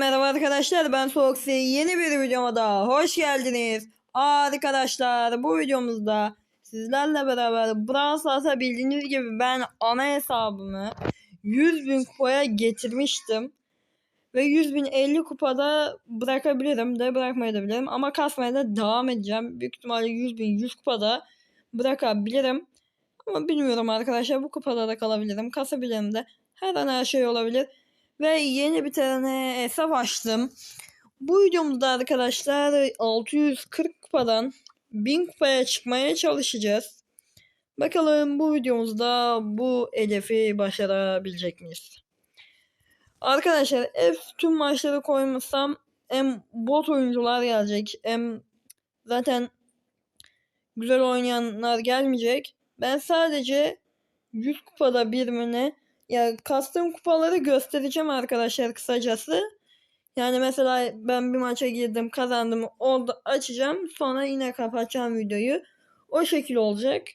merhaba arkadaşlar ben Soğukse yeni bir videoma daha hoş geldiniz. Arkadaşlar bu videomuzda sizlerle beraber Brawl Stars'a bildiğiniz gibi ben ana hesabımı 100 bin kupaya getirmiştim. Ve 100 bin 50 kupada bırakabilirim de bırakmayabilirim ama kasmaya da devam edeceğim. Büyük ihtimalle 100 bin 100 kupada bırakabilirim. Ama bilmiyorum arkadaşlar bu kupada da kalabilirim kasabilirim de her an her şey olabilir. Ve yeni bir tane hesap açtım. Bu videomuzda arkadaşlar 640 kupadan 1000 kupaya çıkmaya çalışacağız. Bakalım bu videomuzda bu hedefi başarabilecek miyiz? Arkadaşlar F tüm maçları koymazsam hem bot oyuncular gelecek hem zaten güzel oynayanlar gelmeyecek. Ben sadece 100 kupada birimini ya kastım kupaları göstereceğim arkadaşlar kısacası. Yani mesela ben bir maça girdim kazandım oldu açacağım sonra yine kapatacağım videoyu. O şekil olacak.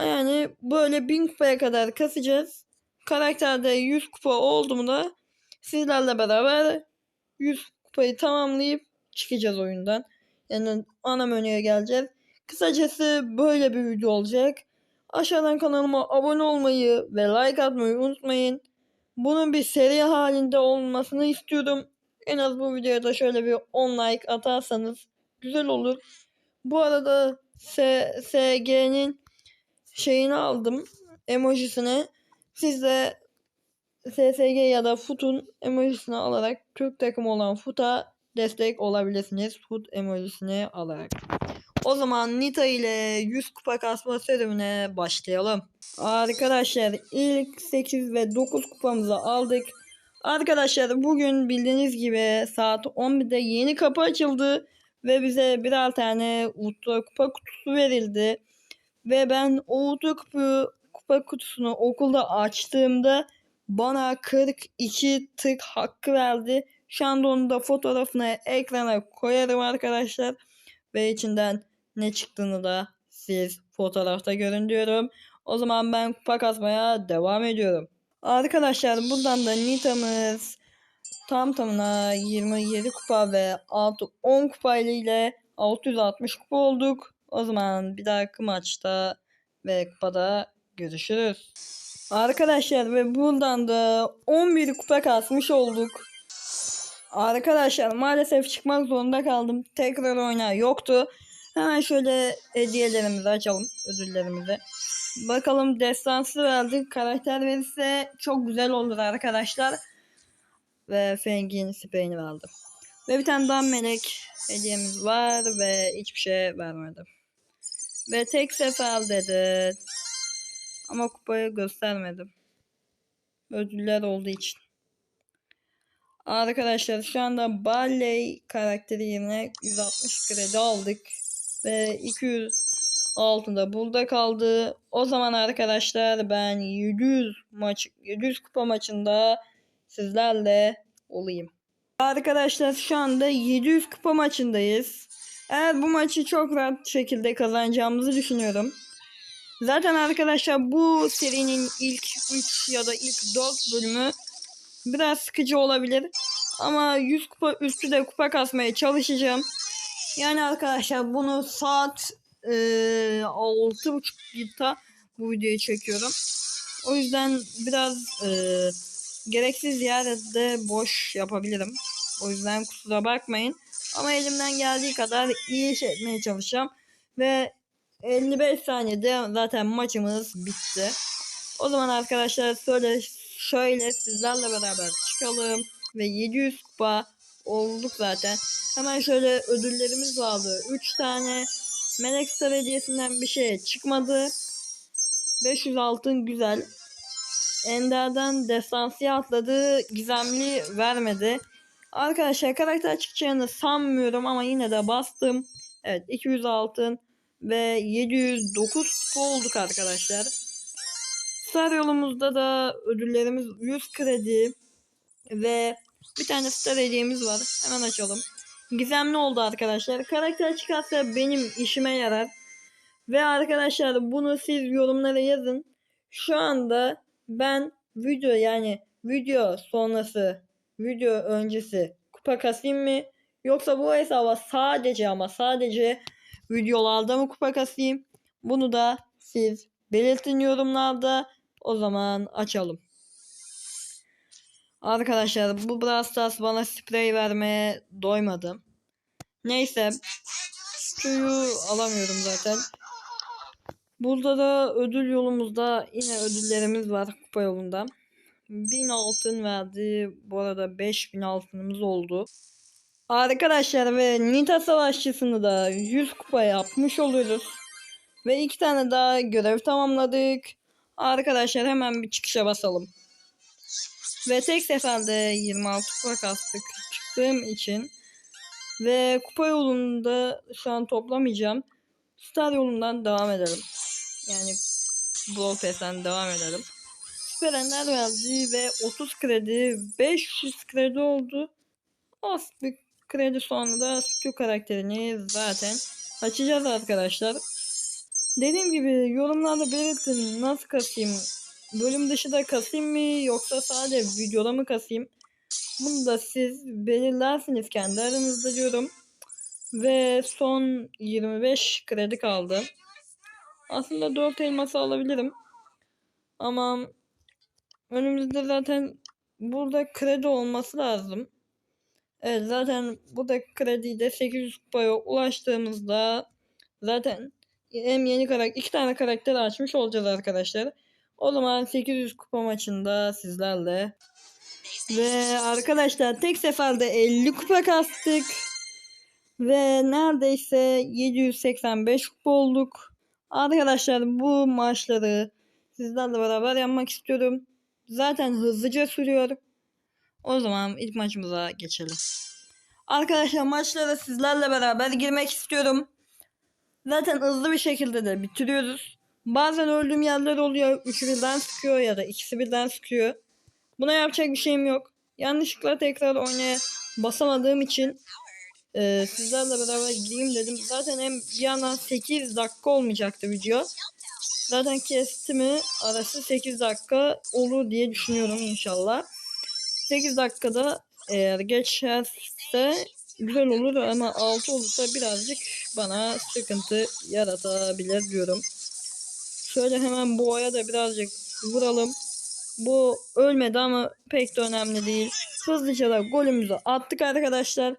Yani böyle 1000 kupaya kadar kasacağız. Karakterde 100 kupa oldu mu da sizlerle beraber 100 kupayı tamamlayıp çıkacağız oyundan. Yani ana menüye geleceğiz. Kısacası böyle bir video olacak. Aşağıdan kanalıma abone olmayı ve like atmayı unutmayın. Bunun bir seri halinde olmasını istiyorum. En az bu videoya da şöyle bir 10 like atarsanız güzel olur. Bu arada SG'nin şeyini aldım. Emojisini. Siz de SSG ya da FUT'un emojisini alarak Türk takımı olan FUT'a destek olabilirsiniz. FUT emojisini alarak. O zaman Nita ile 100 kupa kasma serüvenine başlayalım. Arkadaşlar ilk 8 ve 9 kupamızı aldık. Arkadaşlar bugün bildiğiniz gibi saat 11'de yeni kapı açıldı. Ve bize birer tane Ultra kupa kutusu verildi. Ve ben o Ultra kupa, kupa kutusunu okulda açtığımda bana 42 tık hakkı verdi. Şu anda onun da fotoğrafını ekrana koyarım arkadaşlar. Ve içinden ne çıktığını da siz fotoğrafta görün diyorum. O zaman ben kupa kasmaya devam ediyorum. Arkadaşlar buradan da Nita'mız tam tamına 27 kupa ve 6 10 kupa ile 660 kupa olduk. O zaman bir dahaki maçta ve kupada görüşürüz. Arkadaşlar ve buradan da 11 kupa kasmış olduk. Arkadaşlar maalesef çıkmak zorunda kaldım. Tekrar oyna yoktu. Hemen şöyle hediyelerimizi açalım. Ödüllerimizi. Bakalım destansı verdik. Karakter verirse çok güzel olur arkadaşlar. Ve Feng'in spreyini verdim. Ve bir tane daha melek hediyemiz var ve hiçbir şey vermedi. Ve tek sefer dedi. Ama kupayı göstermedim. Ödüller olduğu için. Arkadaşlar şu anda Barley karakteri yerine 160 kredi aldık. Ve 200 altında burada kaldı. O zaman arkadaşlar ben 700 maç 700 kupa maçında sizlerle olayım. Arkadaşlar şu anda 700 kupa maçındayız. Eğer bu maçı çok rahat şekilde kazanacağımızı düşünüyorum. Zaten arkadaşlar bu serinin ilk 3 ya da ilk 4 bölümü biraz sıkıcı olabilir. Ama 100 kupa üstü de kupa kasmaya çalışacağım. Yani arkadaşlar bunu saat e, altı buçuk gibi bu videoyu çekiyorum. O yüzden biraz e, gereksiz yerde boş yapabilirim. O yüzden kusura bakmayın. Ama elimden geldiği kadar iyi iş etmeye çalışacağım. Ve 55 saniyede zaten maçımız bitti. O zaman arkadaşlar şöyle, şöyle sizlerle beraber çıkalım. Ve 700 kupa olduk zaten. Hemen şöyle ödüllerimiz vardı. 3 tane Melek Star hediyesinden bir şey çıkmadı. 500 altın güzel. Ender'den destansiye atladı. Gizemli vermedi. Arkadaşlar karakter çıkacağını sanmıyorum ama yine de bastım. Evet 200 altın ve 709 kupa olduk arkadaşlar. Star yolumuzda da ödüllerimiz 100 kredi ve bir tane star var. Hemen açalım. Gizemli oldu arkadaşlar. Karakter çıkarsa benim işime yarar. Ve arkadaşlar bunu siz yorumlara yazın. Şu anda ben video yani video sonrası video öncesi kupa kasayım mı? Yoksa bu hesaba sadece ama sadece videolarda mı kupa kasayım? Bunu da siz belirtin yorumlarda. O zaman açalım. Arkadaşlar bu Brawl Stars bana sprey vermeye doymadı. Neyse. Suyu alamıyorum zaten. Burada da ödül yolumuzda yine ödüllerimiz var kupa yolunda. 1000 altın verdi. Bu arada 5000 altınımız oldu. Arkadaşlar ve Nita Savaşçısını da 100 kupa yapmış oluyoruz. Ve iki tane daha görev tamamladık. Arkadaşlar hemen bir çıkışa basalım. Ve tek seferde 26 kupa kastık çıktığım için. Ve kupa yolunda şu an toplamayacağım. Star yolundan devam edelim. Yani Brawl Pass'ten devam edelim. Süperenler verdi ve 30 kredi 500 kredi oldu. Az bir kredi sonra da Stu karakterini zaten açacağız arkadaşlar. Dediğim gibi yorumlarda belirtin nasıl kasayım. Bölüm dışı da kasayım mı yoksa sadece videoda mı kasayım? Bunu da siz belirlersiniz kendi aranızda diyorum. Ve son 25 kredi kaldı. Aslında 4 elması alabilirim. Ama önümüzde zaten burada kredi olması lazım. Evet zaten burada krediyi de 800 kupaya ulaştığımızda zaten hem yeni karakter iki tane karakter açmış olacağız arkadaşlar. O zaman 800 kupa maçında sizlerle ve arkadaşlar tek seferde 50 kupa kastık. Ve neredeyse 785 kupa olduk. Arkadaşlar bu maçları sizlerle beraber yapmak istiyorum. Zaten hızlıca sürüyor. O zaman ilk maçımıza geçelim. Arkadaşlar maçlara sizlerle beraber girmek istiyorum. Zaten hızlı bir şekilde de bitiriyoruz. Bazen öldüğüm yerler oluyor. Üçü birden sıkıyor ya da ikisi birden sıkıyor. Buna yapacak bir şeyim yok. Yanlışlıkla tekrar oynaya basamadığım için e, sizlerle beraber gireyim dedim. Zaten hem bir yandan 8 dakika olmayacaktı video. Zaten kestimi arası 8 dakika olur diye düşünüyorum inşallah. 8 dakikada eğer geçerse güzel olur ama 6 olursa birazcık bana sıkıntı yaratabilir diyorum. Şöyle hemen boğaya da birazcık vuralım. Bu ölmedi ama pek de önemli değil. Hızlıca da golümüzü attık arkadaşlar.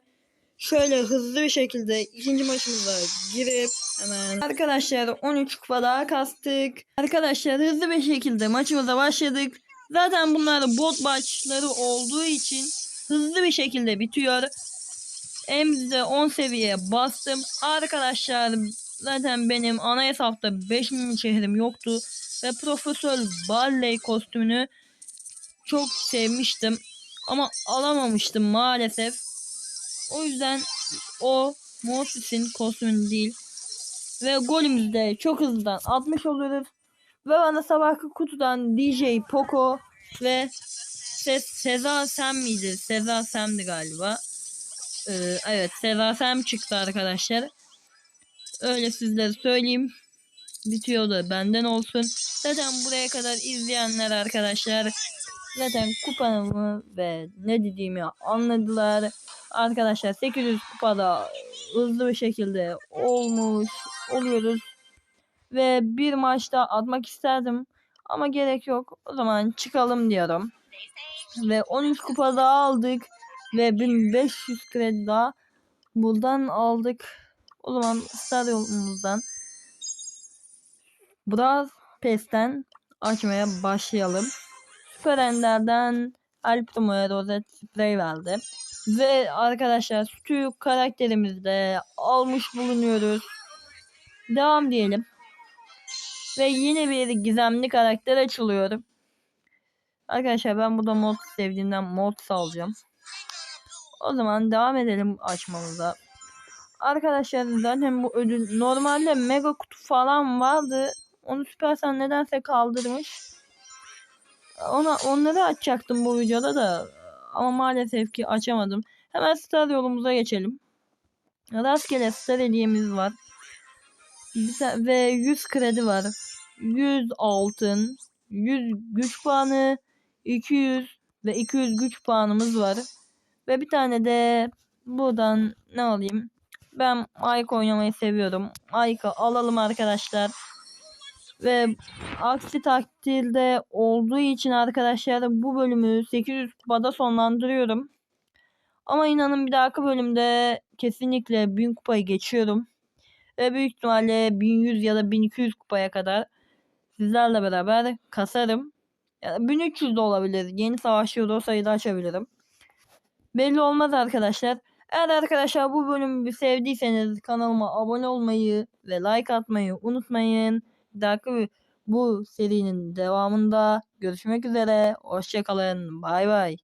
Şöyle hızlı bir şekilde ikinci maçımıza girip hemen arkadaşlar 13 kupa daha kastık. Arkadaşlar hızlı bir şekilde maçımıza başladık. Zaten bunlar bot maçları olduğu için hızlı bir şekilde bitiyor. Emz'de 10 seviye bastım. Arkadaşlar zaten benim ana hesapta 5000 şehrim yoktu. Ve Profesör Barley kostümünü çok sevmiştim. Ama alamamıştım maalesef. O yüzden o Mortis'in kostümü değil. Ve golümüzde çok hızlıdan 60 oluyoruz. Ve bana sabahki kutudan DJ Poco ve Se Seza Sam miydi? Seza Sam'di galiba. Ee, evet Seza Sam çıktı arkadaşlar. Öyle sizlere söyleyeyim. Bitiyor da benden olsun. Zaten buraya kadar izleyenler arkadaşlar zaten kupamı ve ne dediğimi anladılar. Arkadaşlar 800 kupada hızlı bir şekilde olmuş oluyoruz. Ve bir maçta atmak isterdim ama gerek yok. O zaman çıkalım diyorum. Ve 13 kupa daha aldık ve 1500 kredi daha buradan aldık. O zaman stadyumumuzdan Brawl Pass'ten açmaya başlayalım. Süper Ender'den El Primo'ya rozet sprey verdi. Ve arkadaşlar Stu karakterimizde almış bulunuyoruz. Devam diyelim. Ve yine bir gizemli karakter açılıyor. Arkadaşlar ben burada mod sevdiğimden mod alacağım. O zaman devam edelim açmamıza. Arkadaşlar zaten bu ödül normalde mega kutu falan vardı. Onu Süpersel nedense kaldırmış. Ona onları açacaktım bu videoda da ama maalesef ki açamadım. Hemen star yolumuza geçelim. Rastgele star hediyemiz var. Ve 100 kredi var. 100 altın, 100 güç puanı, 200 ve 200 güç puanımız var. Ve bir tane de buradan ne alayım? Ben Mike oynamayı seviyorum. Mike'ı alalım arkadaşlar. Ve aksi takdirde olduğu için arkadaşlar bu bölümü 800 kupada sonlandırıyorum. Ama inanın bir dahaki bölümde kesinlikle 1000 kupayı geçiyorum. Ve büyük ihtimalle 1100 ya da 1200 kupaya kadar sizlerle beraber kasarım. Ya da 1300 de olabilir. Yeni savaşçı sayıda açabilirim. Belli olmaz arkadaşlar. Eğer arkadaşlar bu bölümü sevdiyseniz kanalıma abone olmayı ve like atmayı unutmayın. Dahaki bu serinin devamında görüşmek üzere. Hoşçakalın. Bay bay.